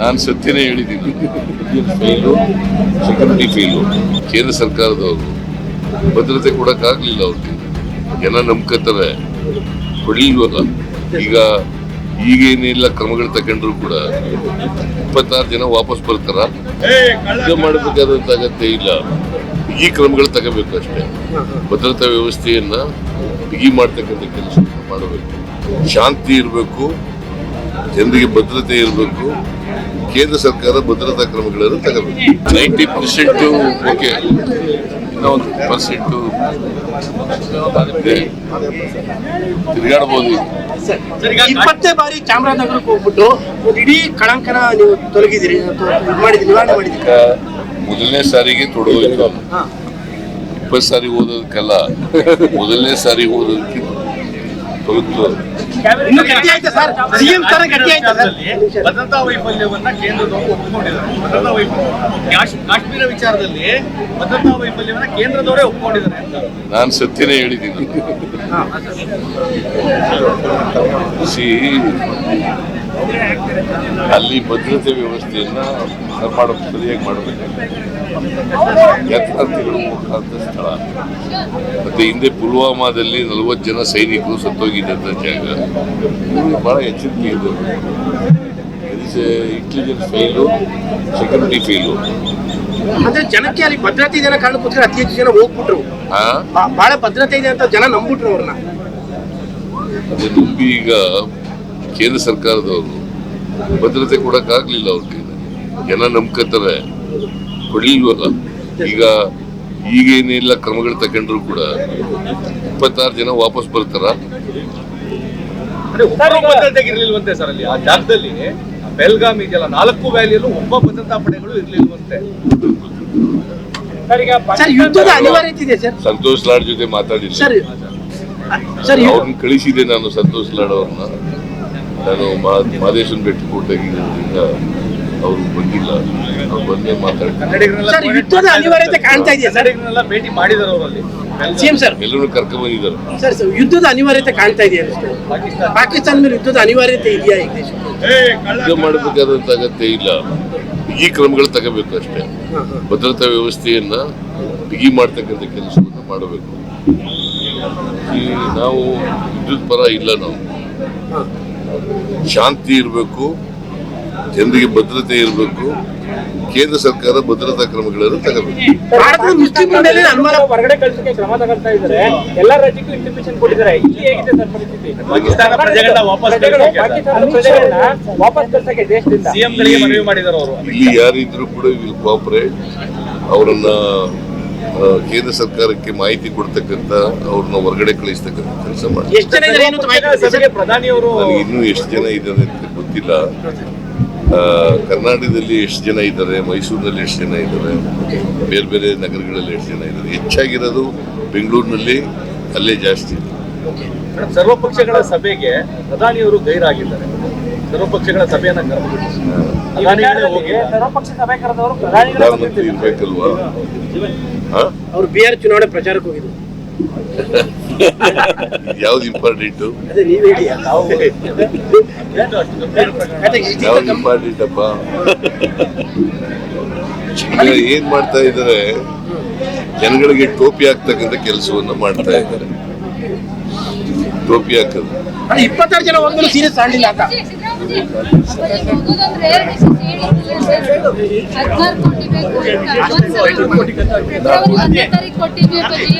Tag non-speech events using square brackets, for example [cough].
ನಾನು ಸತ್ಯನೇ ಹೇಳಿದ್ದೀನಿ. ಫೇಲು ಸೆಕ್ಯೂರಿಟಿ ಫೇಲು ಕೇಂದ್ರ ಸರ್ಕಾರದವರು ಭದ್ರತೆ ಕೊಡೋಕ್ಕಾಗಲಿಲ್ಲ ಅವ್ರಿಗೆ. ಜನ ನಂಬ್ಕೋತಾರೆ. ಕೊಡಲಿಲ್ವಲ್ಲ? ಈಗ ಈಗೇನೆಲ್ಲ ಕ್ರಮಗಳು ತಗೊಂಡ್ರು ಕೂಡ ಇಪ್ಪತ್ತಾರು ಜನ ವಾಪಸ್ ಬರ್ತಾರ. ಇದು ಮಾಡಬೇಕಾದಂತ ಅಗತ್ಯ ಇಲ್ಲ. ಈ ಕ್ರಮಗಳು ತಗೋಬೇಕು ಅಷ್ಟೇ. ಭದ್ರತಾ ವ್ಯವಸ್ಥೆಯನ್ನ ಬಿಗಿ ಮಾಡ್ತಕ್ಕಂಥ ಕೆಲಸ ಮಾಡಬೇಕು. ಶಾಂತಿ ಇರಬೇಕು. ಜನರಿಗೆ ಭದ್ರತೆ ಇರಬೇಕು ಕೇಂದ್ರ ಸರ್ಕಾರ ಭದ್ರತಾ ಕ್ರಮಗಳನ್ನು ತಗೋಬೇಕು. Ninety percent okay. ಇನ್ನೂ ಒಂದು ಪರ್ಸೆಂಟ್ ತಿರುಗಾಡ್ಬೋದು. ಇಪ್ಪತ್ತೇ ಬಾರಿ ಚಾಮರಾಜನಗರಕ್ಕೆ ಹೋಗ್ಬಿಟ್ಟು ಇಡೀ ಕಳಂಕನ ನೀವು ತೊಲಗಿದಿರಿ ಮಾಡಿದ್ರಿ ನಿವಾರಣೆ ಮಾಡಿದ್ರಿ ಮೊದಲನೇ ಸಾರಿಗೆ ತೊಡಗೋಯ್ತು. ಇಪ್ಪತ್ತು ಸಾರಿ ಓದೋದಕ್ಕೆಲ್ಲ ಮೊದಲನೇ ಸಾರಿ ಓದೋದಕ್ಕೆ ತೊಲಗ್ತು ಇನ್ನು ಗಟ್ಟಿ ಆಯ್ತಾ ಸರ್? ಸಿಎಂ ತರ ಗಟ್ಟಿ ಆಯ್ತಾ ಸರ್? ಭದ್ರತಾ ವೈಫಲ್ಯವನ್ನ ಕೇಂದ್ರದವರು ಒಪ್ಪಿಕೊಂಡಿದ್ದಾರೆ ಭದ್ರತಾ ವೈಫಲ್ಯ ಕಾಶ್- ಕಾಶ್ಮೀರ ವಿಚಾರದಲ್ಲಿ ಭದ್ರತಾ ವೈಫಲ್ಯವನ್ನ ಕೇಂದ್ರದವರೇ ಒಪ್ಪಿಕೊಂಡಿದ್ದಾರೆ ಅಂತ. ನಾನು ಸತ್ಯನೇ ಹೇಳಿದ್ದೀನಿ. ಸಿ ಅಲ್ಲಿ ಭದ್ರತೆ ವ್ಯವಸ್ಥೆಯನ್ನ ಮಾಡೋ ಸರಿಯಾಗಿ ಮಾಡಬೇಕು. ಯಾತ್ರಾರ್ಥಿಗಳು ಸ್ಥಳ. ಮತ್ತೆ ಹಿಂದೆ ಪುಲ್ವಾಮಾದಲ್ಲಿ ನಲವತ್ತು ಜನ ಸೈನಿಕರು ಸತ್ತೋಗಿದ್ದಂತ ಜಾಗ. ಇವ್ರು ಬಹಳ ಎಚ್ಚರಿಕೆ ಇದೆ. ಇಂಟೆಲಿಜೆನ್ಸ್ ಫೇಲು ಸೆಕ್ಯೂರಿಟಿ ಫೇಲು ಅಂದ್ರೆ ಜನಕ್ಕೆ ಅಲ್ಲಿ ಭದ್ರತೆ ಇದೆ ಅನ್ನೋ ಕಾರಣಕ್ಕೋಸ್ಕರ ಅತಿ ಹೆಚ್ಚು ಜನ ಹೋಗ್ಬಿಟ್ರು. ಬಹಳ ಭದ್ರತೆ ಇದೆ ಅಂತ ಜನ ನಂಬ್ಬಿಟ್ರು ಅವ್ರನ್ನ. ತುಂಬಿ ನಂಬಿ ಈಗ ಕೇಂದ್ರ ಸರ್ಕಾರದವರು ಭದ್ರತೆ ಕೊಡೋಕ್ಕಾಗಲಿಲ್ಲ ಅವ್ರ ಕೈಲಿ. ಜನ ನಂಬ್ಕೋತಾರೆ ಕೊಡಲಿಲ್ವಲ್ಲ? ಈಗ ಈಗೇನೆಲ್ಲ ಕ್ರಮಗಳು ತಗೊಂಡ್ರು ಕೂಡ ಇಪ್ಪತ್ತಾರು ಜನ ವಾಪಸ್ ಬರ್ತಾರ. ಇರ್ಲಿಲ್ವಂತೆ ಸರ್ ಅಲ್ಲಿ. ಆ ಜಾಗದಲ್ಲಿ ಬೆಲ್ಗಾಮ್ ಇದೆಯಲ್ಲ ನಾಲ್ಕು ವ್ಯಾಲಿಯಲ್ಲೂ ಒಬ್ಬ ಭದ್ರತಾ ಪಡೆಗಳು ಇರ್ಲಿಲ್ವಂತೆ. ಸರ್ ಯುದ್ಧದ ಅನಿವಾರ್ಯತೆ ಇದೆ ಸರ್. ಸಂತೋಷ್ ಲಾಡ್ ಜೊತೆ ಮಾತಾಡಿದ್ದೆ. Sir sir. ಯು- ಅವ್ರನ್ನ ಕಳಿಸಿದೆ ನಾನು ಸಂತೋಷ್ ಲಾಡ್ ಅವ್ರನ್ನ. ನಾನು ಮಾ- ಮಾದೇಶನ್ ಬೆಟ್ಟ ಕೊಟ್ಟಾಗಿದ್ದರಿಂದ ಅವರು ಬಂದಿಲ್ಲ. ಅವ್ರು ಬಂದೇ ಮಾತಾಡ್ತಾರೆ. ಕನ್ನಡಿಗರನ್ನೆಲ್ಲ ಸರ್, ಯುದ್ಧದ ಅನಿವಾರ್ಯತೆ ಕಾಣ್ತಾ ಇದೆಯಾ ಸರ್? ಕನ್ನಡಿಗರನ್ನೆಲ್ಲ ಭೇಟಿ ಮಾಡಿದಾರೆ ಅವರಲ್ಲಿ. CM sir. ಎಲ್ಲರೂ ಕರ್ಕೊಂಡ್ ಬಂದಿದ್ದಾರೆ. ಸರ್ ಸರ್ ಯುದ್ಧದ ಅನಿವಾರ್ಯತೆ ಕಾಣ್ತಾ ಇದೆಯಾ ಅಷ್ಟೇ? ಪಾಕಿಸ್ತಾನ. ಪಾಕಿಸ್ತಾನ ಮೇಲೆ ಯುದ್ಧದ ಅನಿವಾರ್ಯತೆ ಇದೆಯಾ ಈಗ ಯುದ್ಧ ಮಾಡಬೇಕಾದಂತ ಅಗತ್ಯ ಇಲ್ಲ. ಈ ಕ್ರಮಗಳು ತಗೋಬೇಕು ಅಷ್ಟೇ. ಭದ್ರತಾ ವ್ಯವಸ್ಥೆಯನ್ನ ಬಿಗಿ ಮಾಡ್ತಕ್ಕಂಥ ಕೆಲಸವನ್ನು ಮಾಡಬೇಕು. ಈ ನಾವು ವಿದ್ಯುತ್ ಪರ ಇಲ್ಲ ನಾವು. ಶಾಂತಿ ಇರಬೇಕು ಜನರಿಗೆ ಭದ್ರತೆ ಇರಬೇಕು ಕೇಂದ್ರ ಸರ್ಕಾರ ಭದ್ರತಾ ಕ್ರಮಗಳನ್ನು ತಗೋಬೇಕು. ಭಾರತದ ಮುಸ್ಲಿಮರ ಮೇಲೆ ಅನುಮಾನ ಹೊರಗಡೆ ಕಳ್ಸಕ್ಕೆ ಕ್ರಮ ತಗೊಳ್ತಾ ಇದ್ದಾರೆ. ಎಲ್ಲಾ ರಾಜ್ಯಕ್ಕೂ ಇಂಟಿಮೇಷನ್ ಕೊಟ್ಟಿದ್ದಾರೆ. ಇಲ್ಲಿ ಹೇಗಿದೆ ಸರ್ ಪರಿಸ್ಥಿತಿ? ಪಾಕಿಸ್ತಾನ ಪ್ರಜೆಗಳನ್ನ ವಾಪಸ್ ಪ್ರಜೆಗಳು- ಪಾಕಿಸ್ತಾನದ ಪ್ರಜೆಗಳನ್ನ ವಾಪಸ್ ಕಳ್ಸಕ್ಕೆ ದೇಶದಿಂದ. ಸಿಎಂ ಗಳಿಗೆ ಮನವಿ ಮಾಡಿದಾರೆ ಅವರು. ಇಲ್ಲಿ ಯಾರಿದ್ರು ಕೂಡ ವಿಲ್ ಕೋಆಪರೇಟ್ ಅವರನ್ನ ಕೇಂದ್ರ ಸರ್ಕಾರಕ್ಕೆ ಮಾಹಿತಿ ಕೊಡ್ತಕ್ಕಂಥ ಅವ್ರನ್ನ ಹೊರಗಡೆ ಕಳಿಸ್ತಕ್ಕಂಥ ಕೆಲಸ ಮಾಡಿ ಎಷ್ಟು ಜನ ಇದ್ದಾರೆ? ಏನು ಅಂತ ಮಾಹಿತಿ ಇದೆ ಸಭೆಗೆ ಪ್ರಧಾನಿ ಅವರು ಇನ್ನೂ ಎಷ್ಟು ಜನ ಇದ್ದಾರೆ ಅಂತ ಗೊತ್ತಿಲ್ಲ. ಆ, ಕರ್ನಾಟಕದಲ್ಲಿ ಎಷ್ಟು ಜನ ಇದ್ದಾರೆ ಮೈಸೂರಿನಲ್ಲಿ ಎಷ್ಟು ಜನ ಇದ್ದಾರೆ ಬೇರೆ ಬೇರೆ ನಗರಗಳಲ್ಲಿ ಎಷ್ಟು ಜನ ಇದ್ದಾರೆ. ಹೆಚ್ಚಾಗಿರೋದು ಬೆಂಗಳೂರಿನಲ್ಲಿ ಅಲ್ಲೇ ಜಾಸ್ತಿ. ಸರ್ವಪಕ್ಷಗಳ ಸಭೆಗೆ ಪ್ರಧಾನಿಯವರು ಗೈರಾಗಿದ್ದಾರೆ. ಸರ್ವಪಕ್ಷಗಳ ಸಭೆಯನ್ನ ಕರೆದುಬಿಟ್ಟು ಪ್ರಧಾನಿಗಳೇ ಹೋಗಿಲ್ಲ ಸರ್ವಪಕ್ಷ ಸಭೆ ಕರೆದವರು ಪ್ರಧಾನಿಗಳ ಪ್ರಧಾನಮಂತ್ರಿ ಇರ್ಬೇಕಲ್ವಾ? ಹಾ? ಅವರು ಬಿಹಾರ್ ಚುನಾವಣೆ ಪ್ರಚಾರಕ್ಕೆ ಹೋಗಿದ್ರು. [laughs] ಯಾವ್ದು ಇಂಪಾರ್ಟೆಂಟು [laughs] ಯಾವ್ದು ಇಂಪಾರ್ಟೆಂಟ್ ಅಪ್ಪ? ಏನ್ ಮಾಡ್ತಾ ಇದ್ದಾರೆ? ಜನಗಳಿಗೆ ಟೋಪಿ ಹಾಕ್ತಕ್ಕಂಥ ಕೆಲಸವನ್ನ ಮಾಡ್ತಾ ಇದ್ದಾರೆ. ಟೋಪಿ ಹಾಕೋದು. ಇಪ್ಪತ್ತಾರು ಜನ ಒಂದು ಸೀರಿಯಸ್ ಆಗ್ಲಿಲ್ಲ ಅಂತ. ಹದಿನಾರು ಕೋಟಿ ಬೇಕು ಫೆಬ್ರವರಿ ಒಂದನೇ ತಾರೀಕು ಕೊಟ್ಟಿದ್ವಿ ಅಪ್ಪಾಜಿ.